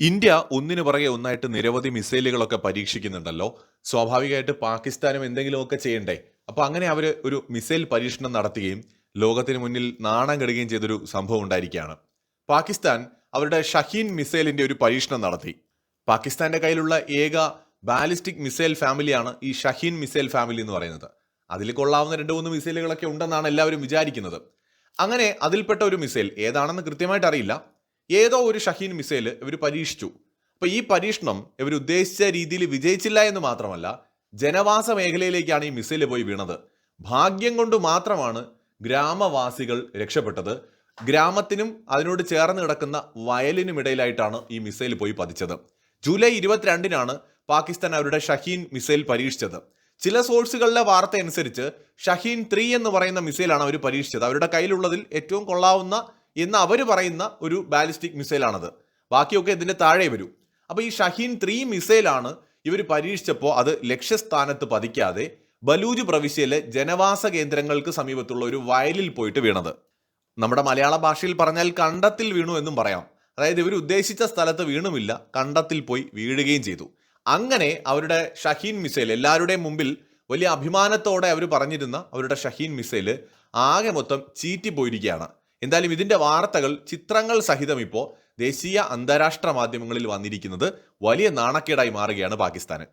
India ഒന്നിനു പുറകെ ഒന്നായിട്ട് നിരവധി മിസൈലുകളൊക്കെ പരീക്ഷിക്കുന്നുണ്ടല്ലോ. സ്വാഭാവികമായിട്ട് പാകിസ്ഥാനും എന്തെങ്കിലുമൊക്കെ ചെയ്യണ്ടേ? അപ്പൊ അങ്ങനെ അവർ ഒരു മിസൈൽ പരീക്ഷണം നടത്തുകയും ലോകത്തിന് മുന്നിൽ നാണം കെടുകയും ചെയ്തൊരു സംഭവം ഉണ്ടായിരിക്കുകയാണ്. പാകിസ്ഥാൻ അവരുടെ ഷഹീൻ മിസൈലിന്റെ ഒരു പരീക്ഷണം നടത്തി. പാകിസ്ഥാന്റെ കയ്യിലുള്ള ഏക ബാലിസ്റ്റിക് മിസൈൽ ഫാമിലിയാണ് ഈ ഷഹീൻ മിസൈൽ ഫാമിലി എന്ന് പറയുന്നത്. അതിൽ കൊള്ളാവുന്ന രണ്ട് മൂന്ന് മിസൈലുകളൊക്കെ ഉണ്ടെന്നാണ് എല്ലാവരും വിചാരിക്കുന്നത്. അങ്ങനെ അതിൽപ്പെട്ട ഒരു മിസൈൽ ഏതാണെന്ന് കൃത്യമായിട്ട് അറിയില്ല. ഏതോ ഒരു ഷഹീൻ മിസൈൽ ഇവർ പരീക്ഷിച്ചു. അപ്പോൾ ഈ പരീക്ഷണം ഇവർ ഉദ്ദേശിച്ച രീതിയിൽ വിജയിച്ചില്ല എന്ന് മാത്രമല്ല ജനവാസ മേഖലയിലേക്കാണ് ഈ മിസൈൽ പോയി വീണത്. ഭാഗ്യം കൊണ്ട് മാത്രമാണ് ഗ്രാമവാസികൾ രക്ഷപ്പെട്ടത്. ഗ്രാമത്തിനും അതിനോട് ചേർന്ന് കിടക്കുന്ന വയലിനും ഇടയിലായിട്ടാണ് ഈ മിസൈൽ പോയി പതിച്ചത്. ജൂലൈ ഇരുപത്തിരണ്ടിനാണ് പാകിസ്ഥാൻ അവരുടെ ഷഹീൻ മിസൈൽ പരീക്ഷിച്ചത്. ചില സോഴ്സുകളിലെ വാർത്ത അനുസരിച്ച് ഷഹീൻ ത്രീ എന്ന് പറയുന്ന മിസൈലാണ് അവർ പരീക്ഷിച്ചത്. അവരുടെ കയ്യിലുള്ളതിൽ ഏറ്റവും കൊള്ളാവുന്ന എന്ന് അവർ പറയുന്ന ഒരു ബാലിസ്റ്റിക് മിസൈലാണത്. ബാക്കിയൊക്കെ ഇതിന്റെ താഴെ വരൂ. അപ്പോൾ ഈ ഷഹീൻ ത്രീ മിസൈലാണ് ഇവർ പരീക്ഷിച്ചപ്പോൾ അത് ലക്ഷ്യസ്ഥാനത്ത് പതിക്കാതെ ബലൂജ് പ്രവിശ്യയിലെ ജനവാസ കേന്ദ്രങ്ങൾക്ക് സമീപത്തുള്ള ഒരു വയലിൽ പോയിട്ട് വീണത്. നമ്മുടെ മലയാള ഭാഷയിൽ പറഞ്ഞാൽ കണ്ടത്തിൽ വീണു എന്നും പറയാം. അതായത് ഇവർ ഉദ്ദേശിച്ച സ്ഥലത്ത് വീണുമില്ല കണ്ടത്തിൽ പോയി വീഴുകയും ചെയ്തു. അങ്ങനെ അവരുടെ ഷഹീൻ മിസൈൽ എല്ലാവരുടെയും മുമ്പിൽ വലിയ അഭിമാനത്തോടെ അവർ പറഞ്ഞിരുന്ന അവരുടെ ഷഹീൻ മിസൈൽ ആകെ മൊത്തം ചീറ്റി പോയിരിക്കുകയാണ് എന്തായാലും ഇതിന്റെ വാർത്തകൾ ചിത്രങ്ങൾ സഹിതം ഇപ്പോൾ ദേശീയ അന്താരാഷ്ട്ര മാധ്യമങ്ങളിൽ വന്നിരിക്കുന്നത് വലിയ നാണക്കേടായി മാറുകയാണ് പാകിസ്ഥാന്.